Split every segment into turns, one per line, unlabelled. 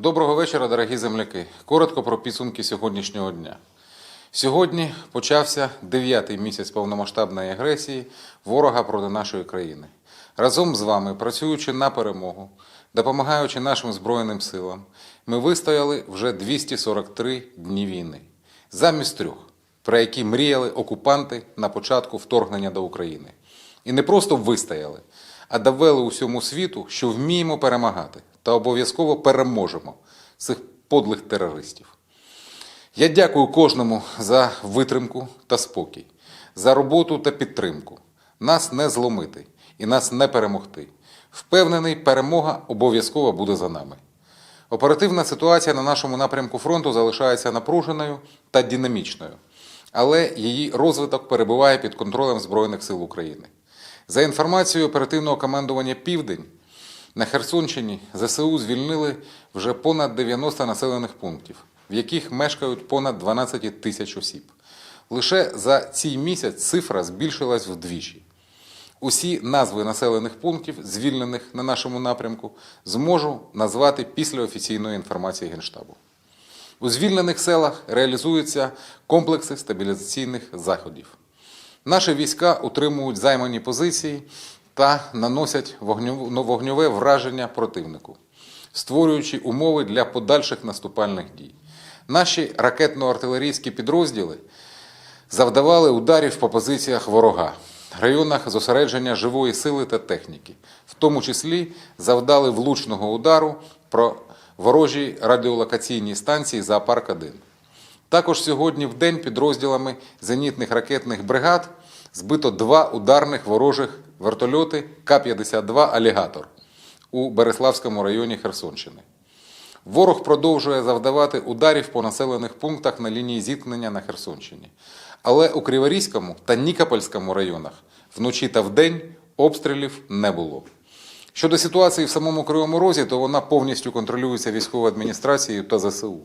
Доброго вечора, дорогі земляки. Коротко про підсумки сьогоднішнього дня. Сьогодні почався дев'ятий місяць повномасштабної агресії ворога проти нашої країни. Разом з вами, працюючи на перемогу, допомагаючи нашим Збройним силам, ми вистояли вже 243 дні війни. Замість трьох, про які мріяли окупанти на початку вторгнення до України. І не просто вистояли, а довели усьому світу, що вміємо перемагати та обов'язково переможемо цих подлих терористів. Я дякую кожному за витримку та спокій, за роботу та підтримку. Нас не зломити і нас не перемогти. Впевнений, перемога обов'язково буде за нами. Оперативна ситуація на нашому напрямку фронту залишається напруженою та динамічною, але її розвиток перебуває під контролем Збройних сил України. За інформацією оперативного командування Південь, на Херсонщині ЗСУ звільнили вже понад 90 населених пунктів, в яких мешкають понад 12 тисяч осіб. Лише за цей місяць цифра збільшилась вдвічі. Усі назви населених пунктів, звільнених на нашому напрямку, зможу назвати після офіційної інформації Генштабу. У звільнених селах реалізуються комплекси стабілізаційних заходів. Наші війська утримують займані позиції та наносять ну, вогньове враження противнику, створюючи умови для подальших наступальних дій. Наші ракетно-артилерійські підрозділи завдавали ударів по позиціях ворога, районах зосередження живої сили та техніки, в тому числі завдали влучного удару про ворожі радіолокаційні станції Зоопарк 1 Також сьогодні в день підрозділами зенітних ракетних бригад збито два ударних ворожих вертольоти К-52 Алігатор у Береславському районі Херсонщини. Ворог продовжує завдавати ударів по населених пунктах на лінії зіткнення на Херсонщині. Але у Криворізькому та Нікопольському районах вночі та вдень обстрілів не було. Щодо ситуації в самому Кривому Розі, то вона повністю контролюється військовою адміністрацією та ЗСУ.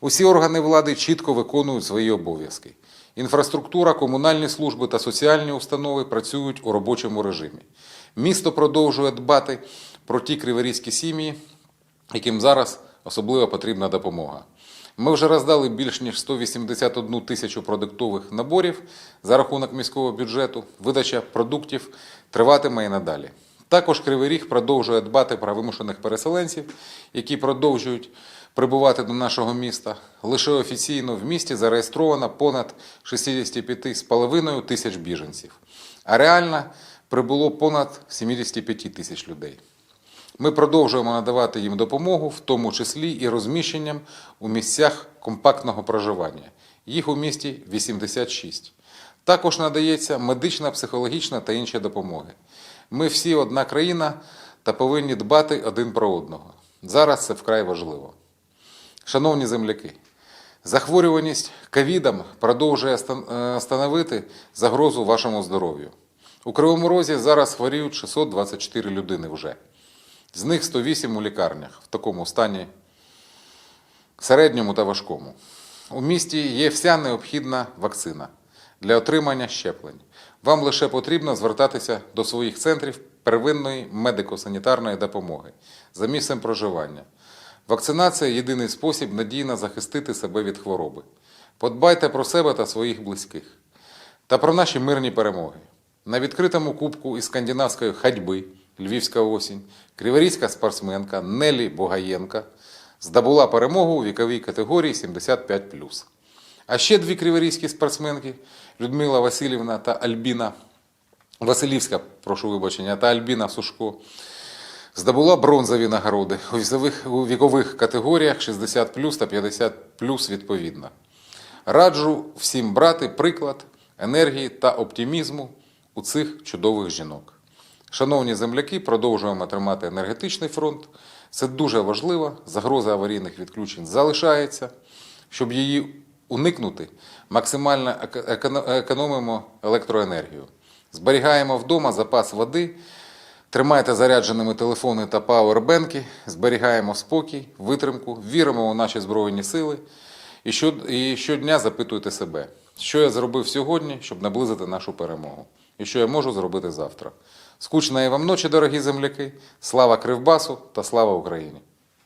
Усі органи влади чітко виконують свої обов'язки. Інфраструктура, комунальні служби та соціальні установи працюють у робочому режимі. Місто продовжує дбати про ті криворізькі сім'ї, яким зараз особливо потрібна допомога. Ми вже роздали більш ніж 181 тисячу продуктових наборів за рахунок міського бюджету. Видача продуктів триватиме і надалі. Також Кривий Ріг продовжує дбати про вимушених переселенців, які продовжують прибувати до нашого міста. Лише офіційно в місті зареєстровано понад 65,5 тисяч біженців, а реально прибуло понад 75 тисяч людей. Ми продовжуємо надавати їм допомогу, в тому числі і розміщенням у місцях компактного проживання. Їх у місті 86. Також надається медична, психологічна та інші допомоги. Ми всі одна країна та повинні дбати один про одного. Зараз це вкрай важливо. Шановні земляки, захворюваність ковідом продовжує е, становити загрозу вашому здоров'ю. У Кривому Розі зараз хворіють 624 людини вже. З них 108 у лікарнях в такому стані середньому та важкому. У місті є вся необхідна вакцина для отримання щеплень. Вам лише потрібно звертатися до своїх центрів первинної медико-санітарної допомоги за місцем проживання. Вакцинація єдиний спосіб надійно захистити себе від хвороби. Подбайте про себе та своїх близьких та про наші мирні перемоги. На відкритому кубку із скандинавської ходьби Львівська осінь криворізька спортсменка Нелі Богаєнка здобула перемогу у віковій категорії 75+. А ще дві криворізькі спортсменки Людмила Васильівна та Альбіна Василівська, прошу вибачення, та Альбіна Сушко здобула бронзові нагороди у вікових категоріях 60 та 50 відповідно. Раджу всім брати приклад енергії та оптимізму у цих чудових жінок. Шановні земляки, продовжуємо тримати енергетичний фронт. Це дуже важливо. Загроза аварійних відключень залишається. Щоб її уникнути, максимально економимо електроенергію. Зберігаємо вдома запас води, тримайте зарядженими телефони та пауербенки, зберігаємо спокій, витримку, віримо у наші Збройні сили і, що, і щодня запитуйте себе, що я зробив сьогодні, щоб наблизити нашу перемогу, і що я можу зробити завтра. Скучної вам ночі, дорогі земляки, слава Кривбасу та слава Україні!